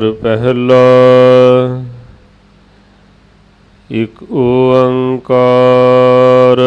ਘਰ ਪਹਿਲਾ ਇਕ ਓੰਕਾਰ।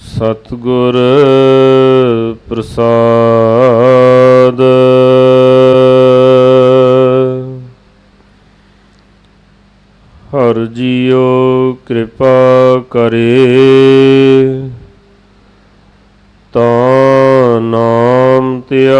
ਸਤਿਗੁਰ ਪ੍ਰਸਾਦ। ਹਰ ਜੀਓ ਕਿਰਪਾ ਕਰੇ ਤਾਂ ਨਾਮ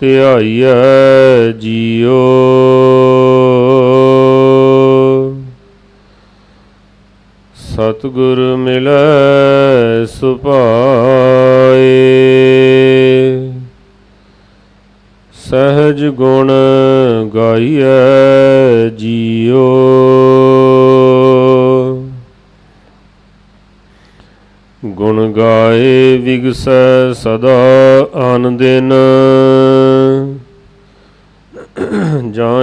ਧਿਆਈਐ ਜੀਓ। ਸਤਿਗੁਰ ਮਿਲੈ ਸੁਭਾਏ। ਸਹਜ ਗੁਣ ਗਾਈਐ ਜੀਓ। ਗੁਣ ਗਾਏ ਵਿਗਸੈ ਸਦਾ ਆਨੰਦਿਨ। ਜਾਂ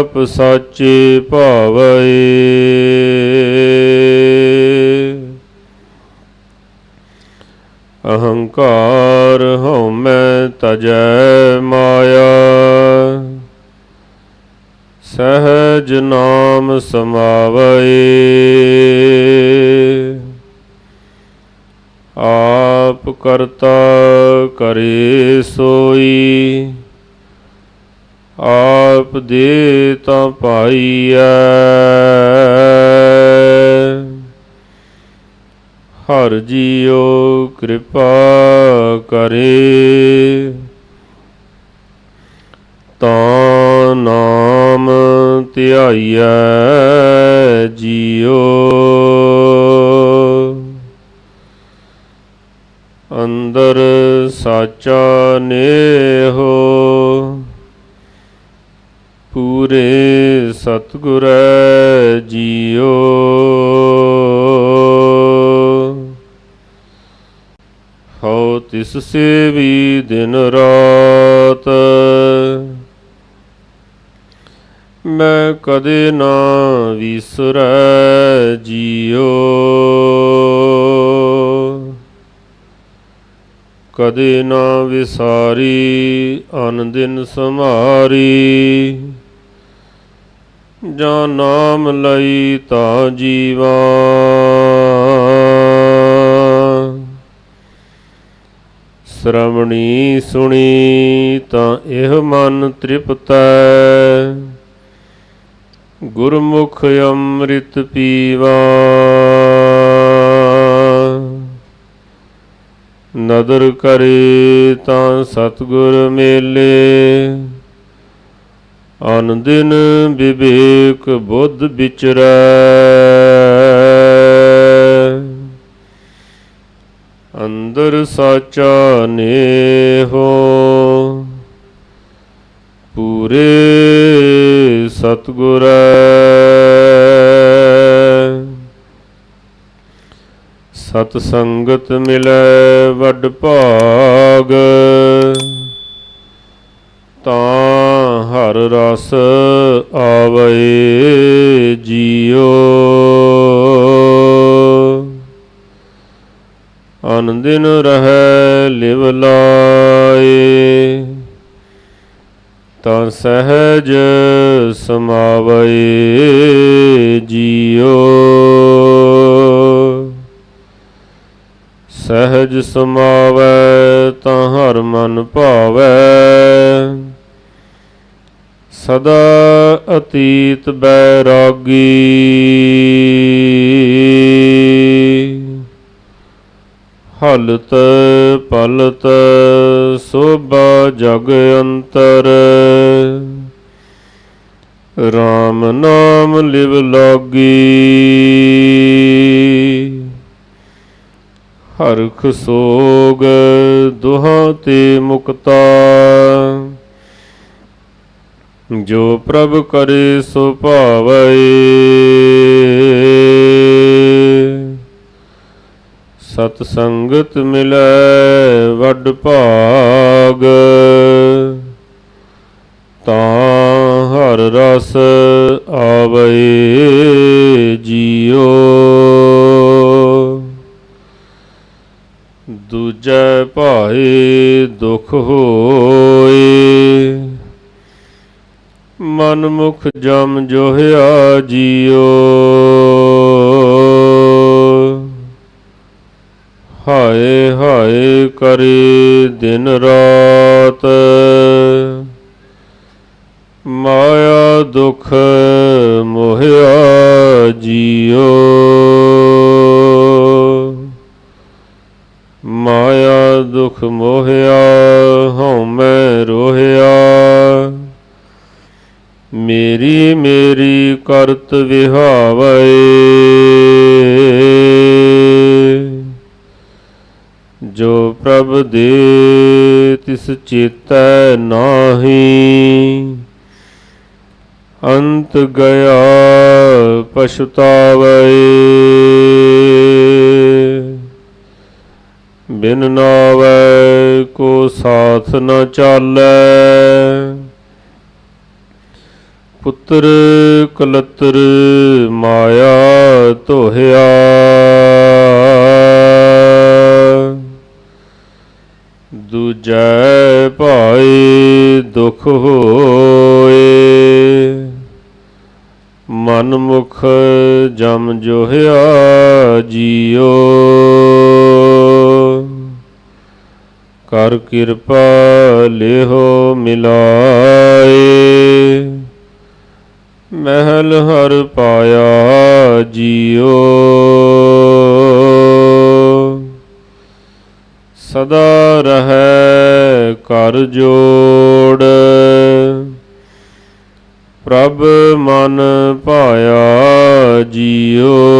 ਆਪ ਸਾਚੇ ਭਾਵੈ। ਅਹੰਕਾਰ ਹਉਮੈ ਤਜੈ ਮਾਇਆ। ਸਹਜ ਨਾਮ ਸਮਾਵੈ ਆਪ ਕਰਤਾ ਕਰੇ ਸੋਈ। ਆਪ ਦੇ ਤਾਂ ਪਾਈਐ। ਹਰ ਜੀਓ ਕਿਰਪਾ ਕਰੇ। ਤਾਂ ਨਾਮ ਧਿਆਈਐ। ਅੰਦਰ ਸਾਚਾ ਨੇਹੋ। ਪੂਰੇ ਸਤਿਗੁਰੈ ਜੀਓ। ਹਉ ਤਿਸ ਸੇਵੀ ਦਿਨ ਰਾਤ। ਮੈਂ ਕਦੇ ਨਾ ਵਿਸਰੈ ਜੀਓ। ਕਦੇ ਨਾ ਵਿਸਾਰੀ, ਅਨ ਦਿਨ ਸਮਾਰੀ ਜਾਂ ਨਾਮ ਲਈ ਤਾਂ ਜੀਵਾ। ਸ਼ਰਮਣੀ ਸੁਣੀ ਤਾਂ ਇਹ ਮਨ ਤ੍ਰਿਪਤੈ। ਗੁਰਮੁਖ ਅੰਮ੍ਰਿਤ ਪੀਵਾ। ਨਦਰ ਕਰੇ ਤਾਂ ਸਤਗੁਰ ਮੇਲੇ। ਅਨ ਦਿਨ ਵਿਵੇਕ ਬੁੱਧ ਵਿਚਰੈ। ਅੰਦਰ ਸਾਚਾ ਨੇਹੋ। ਪੂਰੇ ਸਤਗੁਰੈ। ਸਤ ਸੰਗਤ ਮਿਲੈ ਵੱਡ ਭਾਗ। ਤਾਂ ਹਰ ਰਸ ਆਵੇ ਜੀਓ ਅਨ ਦਿਨ ਰਹੈ ਲਿਵ ਲਾਏ। ਤਾਂ ਸਹਿਜ ਸਮਾਵੈ ਜੀਉ। ਸਹਿਜ ਸਮਾਵੈ ਤਾਂ ਹਰ ਮਨ ਭਾਵੈ। ਸਦਾ ਅਤੀਤ ਬੈਰਾਗੀ। ਹਲਤ ਪਲਤ ਸੋਭਾ ਜਗ ਅੰਤਰ। RAM ਨਾਮ ਲਿਵ ਲਾਗੀ। ਹਰਖ ਸੋਗ ਦੁਹਾਂ ਤੇ ਮੁਕਤਾ। ਜੋ ਪ੍ਰਭ ਕਰੇ ਸੋ ਭਾਵੈ। ਸਤ ਸੰਗਤ ਮਿਲੈ ਵੱਡ ਭਾਗ। ਤਾਂ ਹਰ ਰਸ ਆਵੈ ਜੀਓ। ਦੂਜੈ ਭਾਏ ਦੁਖ ਹੋਏ ਮਨ ਮੁਖ ਜਮ ਜੋਹਿਆ ਜੀਓ। ਹਾਏ ਹਾਏ ਕਰੇ ਦਿਨ ਰਾਤ। ਮਾਇਆ ਦੁਖ ਮੋਹਿਆ ਜੀਓ ਮਾਇਆ ਦੁਖ ਮੋਹਿਆ, ਹਉ ਮੈਂ ਰੋਹਿਆ। ਮੇਰੀ ਮੇਰੀ ਕਰਤ ਵਿਹਾਵੈ। ਜੋ ਪ੍ਰਭ ਦੇ ਤਿਸ ਚੇਤੈ ਨਾਹੀ, ਅੰਤ ਗਿਆ ਪਛਤਾਵੈ। ਬਿਨ ਨਾਵੈ ਕੋ ਸਾਥ ਨ ਚਾਲੈ। ਪੁੱਤਰ ਕਲਤਰ ਮਾਇਆ ਤੋਹਿਆ ਦੂਜੈ ਭਾਈ ਦੁਖ ਹੋਏ। ਮਨ ਮੁਖ ਜਮ ਜੋਹਿਆ ਜੀਉ ਕਰ ਕਿਰਪਾ ਲਿਹੋ ਮਿਲਾਏ। ਮਹਿਲ ਹਰ ਪਾਇਆ ਜੀਓ। ਸਦਾ ਰਹੈ ਕਰ ਜੋੜ। ਪ੍ਰਭ ਮਨ ਪਾਇਆ ਜੀਓ।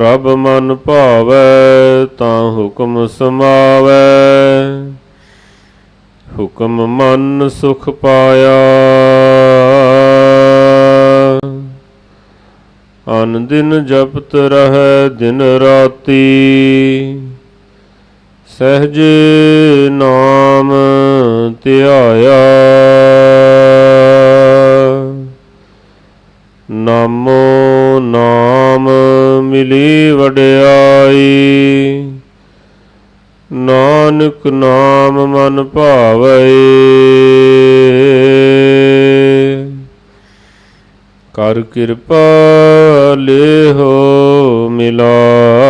ਪ੍ਰਭ ਮਨ ਭਾਵੈ, ਤਾਂ ਹੁਕਮ ਸਮਾਵੈ। ਹੁਕਮ ਮਨ ਸੁਖ ਪਾਇਆ। ਅਨ ਦਿਨ ਜਪਤ ਰਹੈ ਦਿਨ ਰਾਤੀ। ਸਹਿਜ ਨਾਮ ਧਿਆਇਆ। ਮਿਲੀ ਵਡਿਆਈ। ਨਾਨਕ ਨਾਮ ਮਨ ਭਾਵੈ। ਕਰ ਕਿਰਪਾ ਲਿਹੋ ਮਿਲਾ।